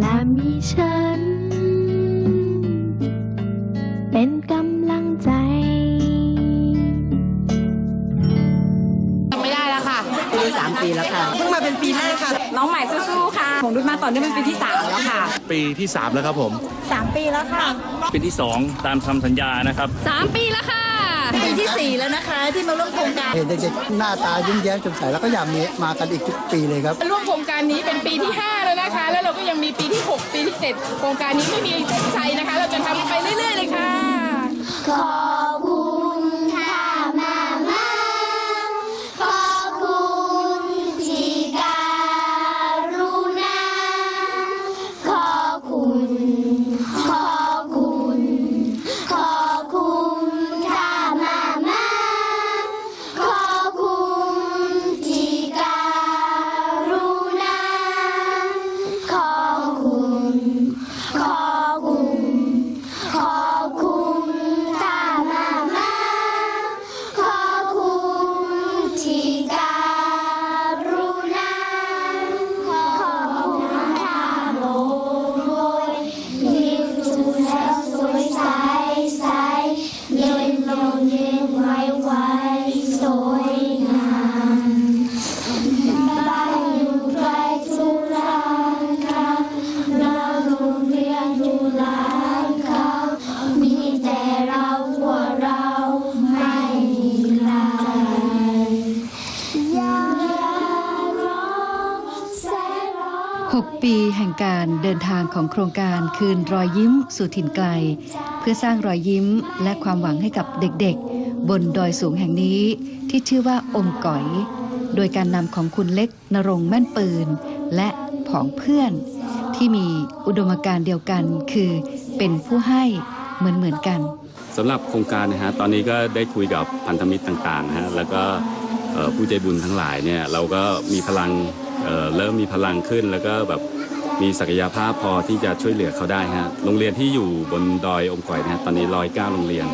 และมีฉัน เป็นกำลังใจไม่ได้แล้วค่ะปีสามปีแล้วค่ะ เพิ่งมาเป็นปีแรกค่ะ น้องใหม่สู้ๆค่ะ ของดุดมาต่อเนื่องเป็นปีที่3แล้วค่ะ ปีที่3แล้วครับผม3ปีแล้วค่ะ ปีที่2ตามคำสัญญานะครับ3ปีแล้วค่ะปีที่ 4 แล้วนะคะที่มาร่วมโครงการเห็นเด็กๆหน้าตายิ้มแย้มแจ่มใสแล้วก็อยากมีมากันอีกทุกปีเลยครับร่วมโครงการนี้เป็นปีที่5แล้ว นะคะ แล้วเราก็ยังมีปีที่ 6 ปีที่7โครงการนี้ไม่มีเส้นชัยนะคะ เราจะทำไปเรื่อยๆเลยค่ะ การเดินทางของโครงการคืนรอยยิ้มสู่ถิ่นไกล เพื่อสร้างรอยยิ้มและความหวังให้กับเด็กๆ บนดอยสูงแห่งนี้ที่ชื่อว่าอมก๋อย โดยการนำของคุณเล็กนรงแม่นปืน และผองเพื่อน ที่มีอุดมการณ์เดียวกันคือเป็นผู้ให้เหมือนเหมือนๆกันสำหรับโครงการนะฮะตอนนี้ก็ได้คุยกับพันธมิตรต่างๆฮะแล้วก็ผู้ใจบุญทั้งหลายเนี่ยเราก็มีพลังเเริ่มมีพลังขึ้นแล้วก็แบบ มีศักยภาพพอที่จะช่วยเหลือเขาได้ฮะโรงเรียนที่อยู่บนดอยอมก๋อยนะฮะตอนนี้ร้อยเก้าโรงเรียน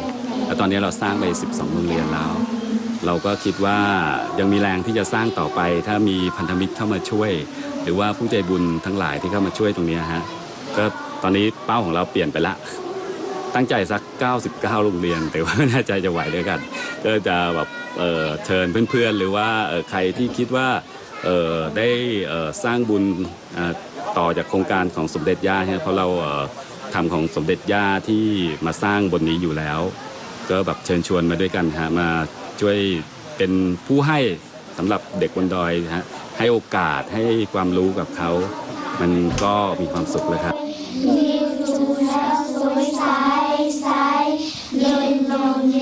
แล้วตอนนี้เราสร้างไป 12 โรงเรียนแล้ว เราก็คิดว่ายังมีแรงที่จะสร้างต่อไป ถ้ามีพันธมิตรเข้ามาช่วย หรือว่าผู้ใจบุญทั้งหลายที่เข้ามาช่วยตรงนี้ฮะก็ตอนนี้เป้าของเราเปลี่ยนไปละตั้งใจสัก 99 โรงเรียน แต่ว่าแน่ใจจะไหวด้วยกัน ก็จะแบบเอ่อเชิญเพื่อนๆ หรือว่าเอ่อใครที่คิดว่าเออได้สร้างบุญอ่อ ต่อจากโครงการของสมเด็จย่าเนี่ยเพราะเราเอ่อทำของสมเด็จย่าที่มาสร้างบนนี้อยู่แล้ว ก็แบบเชิญชวนมาด้วยกันฮะมาช่วยเป็นผู้ให้สำหรับเด็กบนดอยฮะให้โอกาสให้ความรู้กับเขา มันก็มีความสุขเลยครับยิ้มดูแล้วสวยใสใสเย็นลมเย็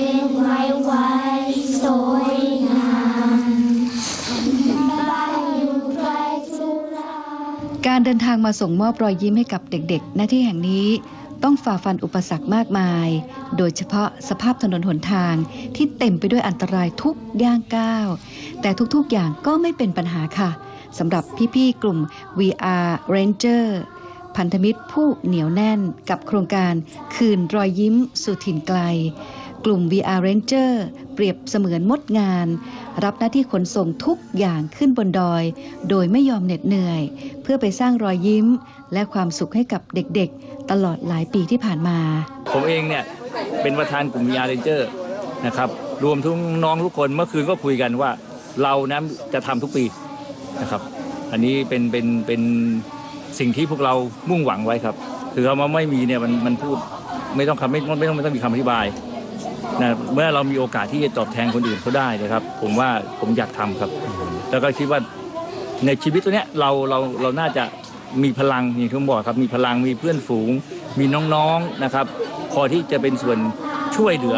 การเดินทางมาส่งมอบรอยยิ้มให้กับเด็กๆ หน้าที่แห่งนี้ต้องฝ่าฟันอุปสรรคมากมาย โดยเฉพาะสภาพถนนหนทางที่เต็มไปด้วยอันตรายทุกย่างก้าว แต่ทุกๆอย่างก็ไม่เป็นปัญหาค่ะสำหรับพี่ๆกลุ่ม VR Ranger พันธมิตรผู้เหนียวแน่นกับโครงการคืนรอยยิ้มสู่ถิ่นไกล กลุ่ม VR Ranger เปรียบเสมือนมดงาน รับหน้าที่ขนส่งทุกอย่างขึ้นบนดอย โดยไม่ยอมเหน็ดเหนื่อย เพื่อไปสร้างรอยยิ้ม และความสุขให้กับเด็กๆ ตลอดหลายปีที่ผ่านมา ผมเองเนี่ย เป็นประธานกลุ่ม VR Ranger นะครับรวมทุกน้องทุกคนเมื่อคืนก็คุยกันว่าเรานะจะทำทุกปีนะครับอันนี้เป็นเป็นเป็นสิ่งที่พวกเรามุ่งหวังไว้ครับ คือคำว่าไม่มีเนี่ยมันมันพูดไม่ต้องคำไม่ไม่ต้องไม่ต้องมีคำอธิบาย นะเมื่อเรามีโอกาสที่จะตอบแทนคนอื่นเขาได้นะครับ ผมว่าผมอยากทำครับ แล้วก็คิดว่าในชีวิตตัวเนี้ยเราเราเราน่าจะมีพลังอย่างที่ผมบอกครับ มีพลังมีเพื่อนฝูง มีน้องๆนะครับ พอที่จะเป็นส่วนช่วยเหลือ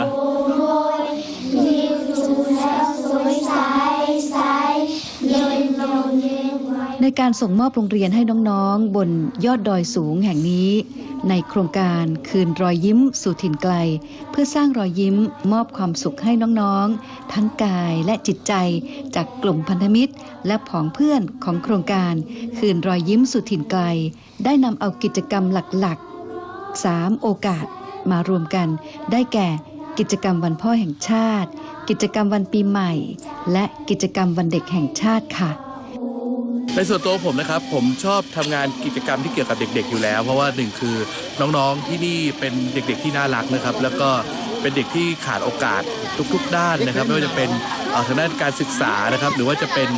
ในการส่งมอบโรงเรียนให้น้องๆ บนยอดดอยสูงแห่งนี้ ในโครงการคืนรอยยิ้มสู่ถิ่นไกล เพื่อสร้างรอยยิ้มมอบความสุขให้น้องๆ ทั้งกายและจิตใจจากกลุ่มพันธมิตร และผองเพื่อนของโครงการ คืนรอยยิ้มสู่ถิ่นไกล ได้นำเอากิจกรรมหลักๆ 3 โอกาสมารวมกัน ได้แก่กิจกรรมวันพ่อแห่งชาติ กิจกรรมวันปีใหม่ และกิจกรรมวันเด็กแห่งชาติค่ะ ในส่วนตัวผมนะครับผมชอบทำงานกิจกรรมที่เกี่ยวกับเด็ก ๆ อยู่แล้ว เพราะว่าหนึ่งคือน้องๆที่นี่เป็นเด็กๆที่น่ารักนะครับ แล้วก็เป็นเด็กที่ขาดโอกาสทุก ๆ ด้านนะครับไม่ว่าจะเป็นทางด้านการศึกษานะครับ หรือว่าจะเป็น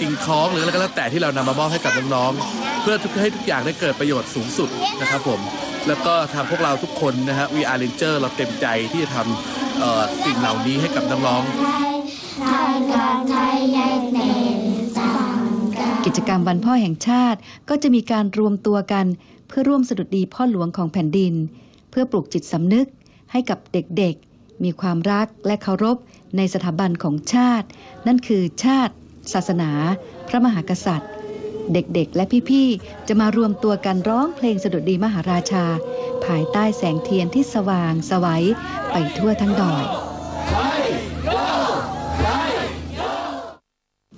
สิ่งของหรืออะไรก็แล้วแต่ที่เรานำมามอบให้กับน้องๆเพื่อทุกให้ทุกอย่างได้เกิดประโยชน์สูงสุดนะครับผมแล้วก็ทางพวกเราทุกคนนะฮะ VR Ranger เราเต็มใจที่จะทำสิ่งเหล่านี้ให้กับน้องๆ กิจกรรมวันพ่อแห่งชาติก็จะมีการรวมตัวกันเพื่อร่วมสดุดีพ่อหลวงของแผ่นดิน เพื่อปลุกจิตสำนึกให้กับเด็กๆ มีความรักและเคารพในสถาบันของชาติ นั่นคือชาติ ศาสนา พระมหากษัตริย์ เด็กๆ และพี่ๆ จะมารวมตัวกันร้องเพลงสดุดีมหาราชา ภายใต้แสงเทียนที่สว่างสวัยไปทั่วทั้งดอย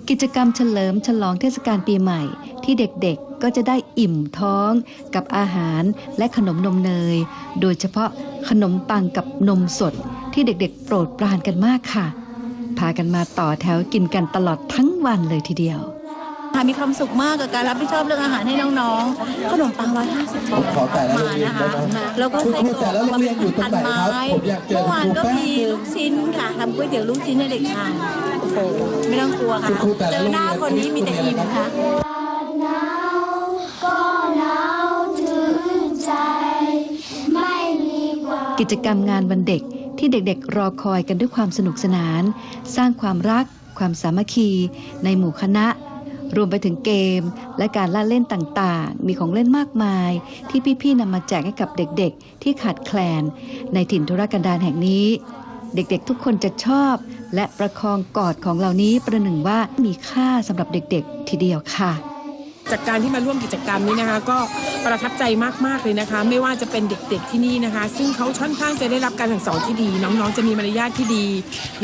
กิจกรรมเฉลิมฉลองเทศกาลปีใหม่ ที่เด็กๆก็จะได้อิ่มท้องกับอาหารและขนมนมเนย โดยเฉพาะขนมปังกับนมสดที่เด็กๆ โปรดปรานกันมากค่ะ พากันมาต่อแถวกินกันตลอดทั้งวันเลยทีเดียวค่ะมีความสุขมากกับการรับผิดชอบเรื่องอาหารให้น้องๆ ขนมปังร้อยห้าสิบบาทขอแต่ละโรงมาเรียนนะคะได้ไหมแล้วก็คุณไส้ครูกรแต่อกละโรงเรียนอยู่ตรงไหนครับพันไม้ผมอยากเจอเมื่อวานก็ครูแป๊บมีนึงลูกชิ้นค่ะทำก๋วยเตี๋ยวลูกชิ้นให้เด็กทานโอ้โห ไม่ต้องกลัวค่ะคุณครูแต่ละเจอหน้าคนนี้มีแต่อิ่มค่ะหนาวก็หนาวถึงใจไม่มีความกิจกรรมงานวันเด็กที่เด็กๆ รอคอยกันด้วยความสนุกสนาน สร้างความรัก ความสามัคคี ในหมู่คณะ รวมไปถึงเกม และการละเล่นต่างๆ มีของเล่นมากมาย ที่พี่ๆนำมาแจกให้กับเด็กๆ ที่ขาดแคลน ในถิ่นธุรกันดารแห่งนี้ เด็กๆทุกคนจะชอบ และประคองกอดของเหล่านี้ประหนึ่งว่ามีค่าสำหรับเด็กๆ ทีเดียวค่ะ จากการที่มาร่วมกิจกรรมนี้นะคะ ก็ประทับใจมากๆเลยนะคะ ไม่ว่าจะเป็นเด็กๆที่นี่นะคะ ซึ่งเขาค่อนข้างจะได้รับการสั่งสอนที่ดี น้องๆจะมีมารยาทที่ดี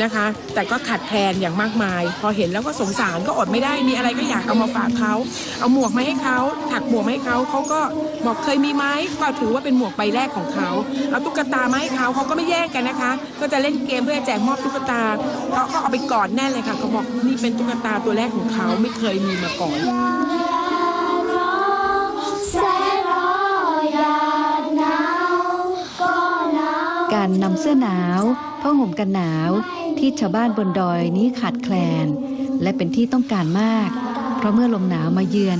นะคะ แต่ก็ขาดแคลนอย่างมากมาย พอเห็นแล้วก็สงสารก็อดไม่ได้มีอะไรก็อยากเอามาฝากเขาเอาหมวกมาให้เขาถักหมวกมาให้เขาเขาก็บอกเคยมีไหมก็ถือว่าเป็นหมวกใบแรกของเขาเอาตุ๊กตามาให้เขาเขาก็ไม่แย่งกันนะคะ ก็จะเล่นเกมเพื่อแจกมอบตุ๊กตาเขาก็เอาไปกอดแน่เลยค่ะเขาบอกนี่เป็นตุ๊กตาตัวแรกของเขาไม่เคยมีมาก่อน นำเสื้อหนาวผ้าห่มกันหนาวที่ชาวบ้านบนดอยนี้ขาดแคลน และเป็นที่ต้องการมาก เพราะเมื่อลมหนาวมาเยือน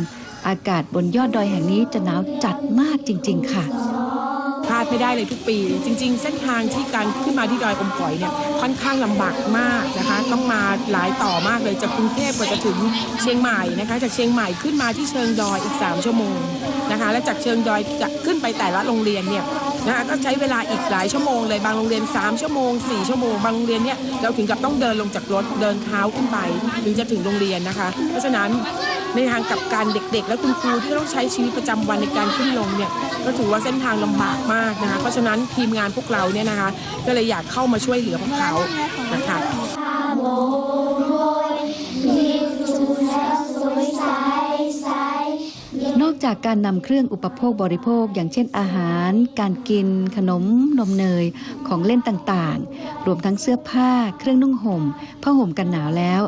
อากาศบนยอดดอยแห่งนี้จะหนาวจัดมากจริง ๆ ค่ะ พลาดไม่ได้เลยทุกปี จริง ๆ เส้นทางที่การขึ้นมาที่ดอยอมก๋อยเนี่ยค่อนข้างลำบากมากนะคะ ต้องมาหลายต่อมากเลยจากกรุงเทพกว่าจะถึงเชียงใหม่นะคะ จากเชียงใหม่ขึ้นมาที่เชิงดอยอีก 3 ชั่วโมงนะคะ และจากเชิงดอยจะขึ้นไปแต่ละโรงเรียนเนี่ยนะคะก็ใช้เวลาอีกหลายชั่วโมงเลยบางโรงเรียน 3 ชั่วโมง 4 ชั่วโมง บางโรงเรียนเนี่ยเราถึงกับต้องเดินลงจากรถเดินเท้าขึ้นไป ถึงจะถึงโรงเรียนนะคะ เพราะฉะนั้น ในทางกับการเด็กๆ และคุณครูที่ต้องใช้ชีวิตประจำวันในการขึ้นลงเนี่ยก็ถือว่าเส้นทางลำบากมากนะคะเพราะฉะนั้นทีมงานพวกเราเนี่ยนะคะ ก็เลยอยากเข้ามาช่วยเหลือพวกเขานะคะ อกจากการนำเครื่องอุปโภคบริโภค อย่างเช่นอาหาร การกิน ขนม นมเนย ของเล่นต่างๆ รวมทั้งเสื้อผ้า เครื่องนุ่งห่มผ้าห่มกันหนาวแล้ว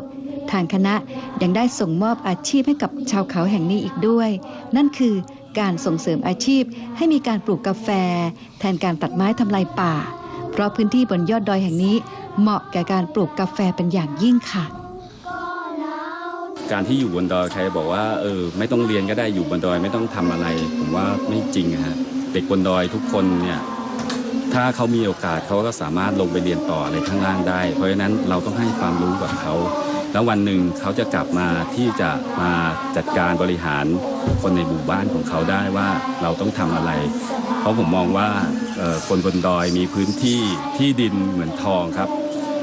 ทางคณะยังได้ส่งมอบอาชีพให้กับชาวเขาแห่งนี้อีกด้วย นั่นคือการส่งเสริมอาชีพให้มีการปลูกกาแฟ แทนการตัดไม้ทำลายป่า เพราะพื้นที่บนยอดดอยแห่งนี้ เหมาะแก่การปลูกกาแฟเป็นอย่างยิ่งค่ะ การที่อยู่บนดอยใครบอกว่าเออไม่ต้องเรียนก็ได้อยู่บนดอยไม่ต้องทำอะไร ผมว่าไม่จริงฮะเด็กบนดอยทุกคนเนี่ยถ้าเขามีโอกาสเขาก็สามารถลงไปเรียนต่ออะไรข้างล่างได้ เพราะฉะนั้นเราต้องให้ความรู้กับเขา แล้ววันหนึ่งเขาจะกลับมาที่จะมาจัดการบริหารคนในหมู่บ้านของเขาได้ว่าเราต้องทำอะไร เพราะผมมองว่าคนบนดอยมีพื้นที่ที่ดินเหมือนทองครับ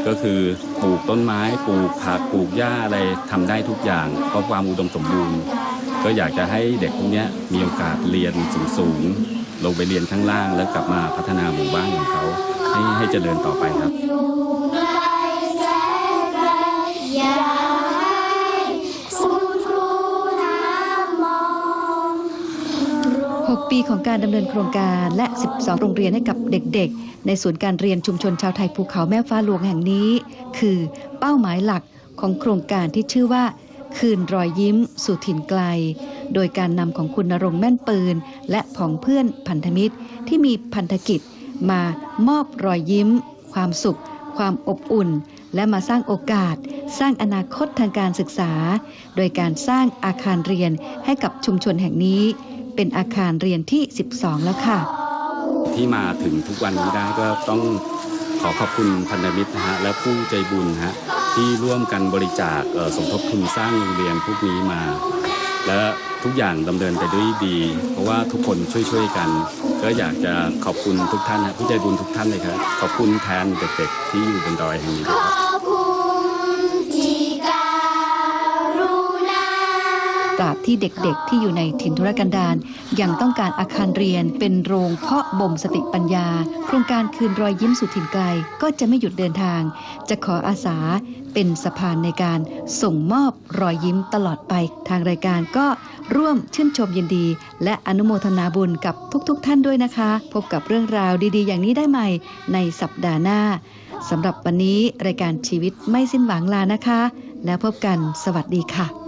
ก็คือปลูกต้นไม้ปลูกผักปลูกหญ้าอะไรทำได้ทุกอย่างเพราะความอุดมสมบูรณ์ ก็อยากจะให้เด็กพวกนี้มีโอกาสเรียนสูงสูงลงไปเรียนข้างล่างแล้วกลับมาพัฒนาหมู่บ้านของเขา ให้ให้เจริญต่อไปครับ 6 ปีของการดำเนินโครงการและ 12 โรงเรียนให้กับเด็กๆ ในศูนย์การเรียนชุมชนชาวไทยภูเขาแม่ฟ้าหลวงแห่งนี้ คือเป้าหมายหลักของโครงการที่ชื่อว่า คืนรอยยิ้ม สู่ถิ่นไกล โดยการนำของคุณนรงแม่นปืน และผองเพื่อนพันธมิตร ที่มีพันธกิจมามอบรอยยิ้ม ความสุข ความอบอุ่น และมาสร้างโอกาส สร้างอนาคตทางการศึกษา โดยการสร้างอาคารเรียนให้กับชุมชนแห่งนี้ เป็นอาคารเรียนที่ 12 แล้วค่ะ ที่มาถึงทุกวันนี้ได้ก็ต้องขอขอบคุณพันธมิตรนะฮะและผู้ใจบุญนะฮะที่ร่วมกันบริจาคสมทบทุนสร้างโรงเรียนพวกนี้มา และทุกอย่างดำเนินไปด้วยดี เพราะว่าทุกคนช่วยๆกัน ก็อยากจะขอบคุณทุกท่านนะผู้ใจบุญทุกท่านเลยครับขอบคุณแทนเด็กๆที่อยู่บนดอยแห่งนี้ครับ ตราบที่เด็กๆ ที่อยู่ในถิ่นทุรกันดารยังต้องการอาคารเรียนเป็นโรงเพาะบ่มสติปัญญา โครงการคืนรอยยิ้มสู่ถิ่นไกลก็จะไม่หยุดเดินทาง จะขออาสาเป็นสะพานในการส่งมอบรอยยิ้มตลอดไป ทางรายการก็ร่วมชื่นชมยินดี และอนุโมทนาบุญกับทุกๆท่านด้วยนะคะ พบกับเรื่องราวดีๆ อย่างนี้ได้ใหม่ในสัปดาห์หน้าสำหรับวันนี้รายการชีวิตไม่สิ้นหวังลานะคะ แล้วพบกันสวัสดีค่ะ